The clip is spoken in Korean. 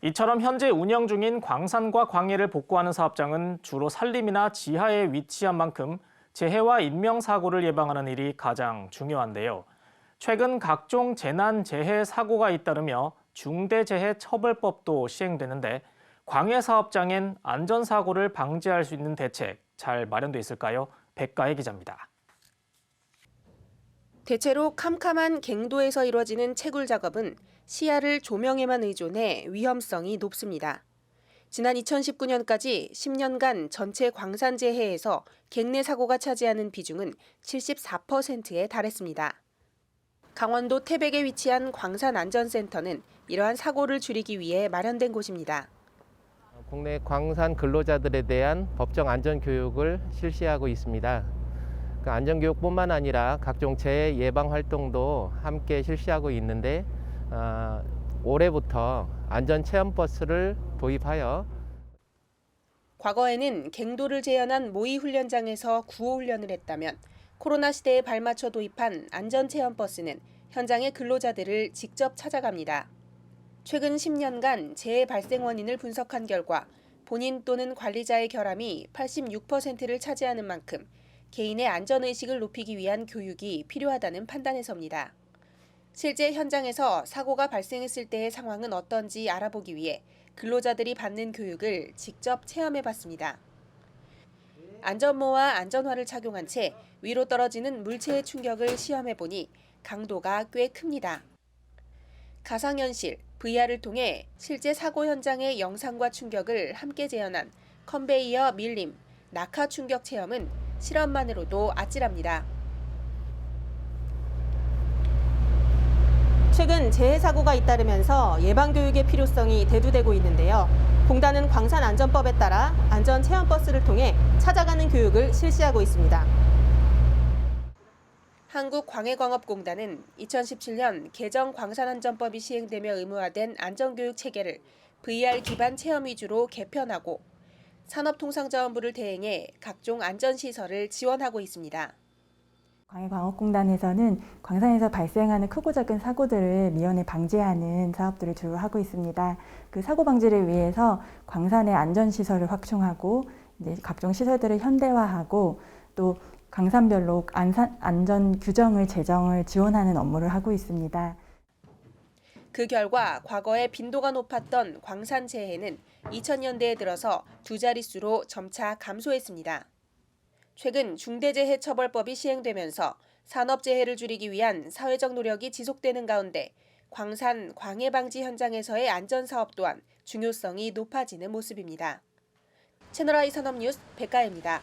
이처럼 현재 운영 중인 광산과 광해를 복구하는 사업장은 주로 산림이나 지하에 위치한 만큼 재해와 인명사고를 예방하는 일이 가장 중요한데요. 최근 각종 재난 재해 사고가 잇따르며 중대재해처벌법도 시행되는데 광해 사업장엔 안전사고를 방지할 수 있는 대책 잘 마련돼 있을까요? 백가의 기자입니다. 대체로 캄캄한 갱도에서 이루어지는 채굴 작업은 시야를 조명에만 의존해 위험성이 높습니다. 지난 2019년까지 10년간 전체 광산 재 해에서 갱내 사고가 차지하는 비중은 74%에 달했습니다. 강원도 태백에 위치한 광산안전센터는 이러한 사고를 줄이기 위해 마련된 곳입니다. 국내 광산 근로자들에 대한 법정 안전 교육을 실시하고 있습니다. 그 안전 교육뿐만 아니라 각종 재해 예방 활동도 함께 실시하고 있는데 어, 올해부터 안전 체험 버스를 도입하여 과거에는 갱도를 재현한 모의 훈련장에서 구호 훈련을 했다면 코로나 시대에 발맞춰 도입한 안전체험 버스는 현장의 근로자들을 직접 찾아갑니다. 최근 10년간 재해 발생 원인을 분석한 결과 본인 또는 관리자의 결함이 86%를 차지하는 만큼 개인의 안전의식을 높이기 위한 교육이 필요하다는 판단에서입니다. 실제 현장에서 사고가 발생했을 때의 상황은 어떤지 알아보기 위해 근로자들이 받는 교육을 직접 체험해 봤습니다. 안전모와 안전화를 착용한 채 위로 떨어지는 물체의 충격을 시험해 보니 강도가 꽤 큽니다. 가상현실, VR을 통해 실제 사고 현장의 영상과 충격을 함께 재현한 컨베이어 밀림, 낙하 충격 체험은 실험만으로도 아찔합니다. 최근 재해 사고가 잇따르면서 예방 교육의 필요성이 대두되고 있는데요. 공단은 광산안전법에 따라 안전 체험 버스를 통해 찾아가는 교육을 실시하고 있습니다. 한국광해광업공단은 2017년 개정 광산안전법이 시행되며 의무화된 안전교육 체계를 VR 기반 체험 위주로 개편하고 산업통상자원부를 대행해 각종 안전시설을 지원하고 있습니다. 광해광업공단에서는 광산에서 발생하는 크고 작은 사고들을 미연에 방지하는 사업들을 주로 하고 있습니다. 그 사고 방지를 위해서 광산의 안전 시설을 확충하고 이제 각종 시설들을 현대화하고 또 광산별로 안산, 안전 규정을 제정을 지원하는 업무를 하고 있습니다. 그 결과 과거에 빈도가 높았던 광산 재해는 2000년대에 들어서 두 자릿수로 점차 감소했습니다. 최근 중대재해처벌법이 시행되면서 산업재해를 줄이기 위한 사회적 노력이 지속되는 가운데 광산 광해 방지 현장에서의 안전 사업 또한 중요성이 높아지는 모습입니다. 채널I 산업뉴스 백가입니다.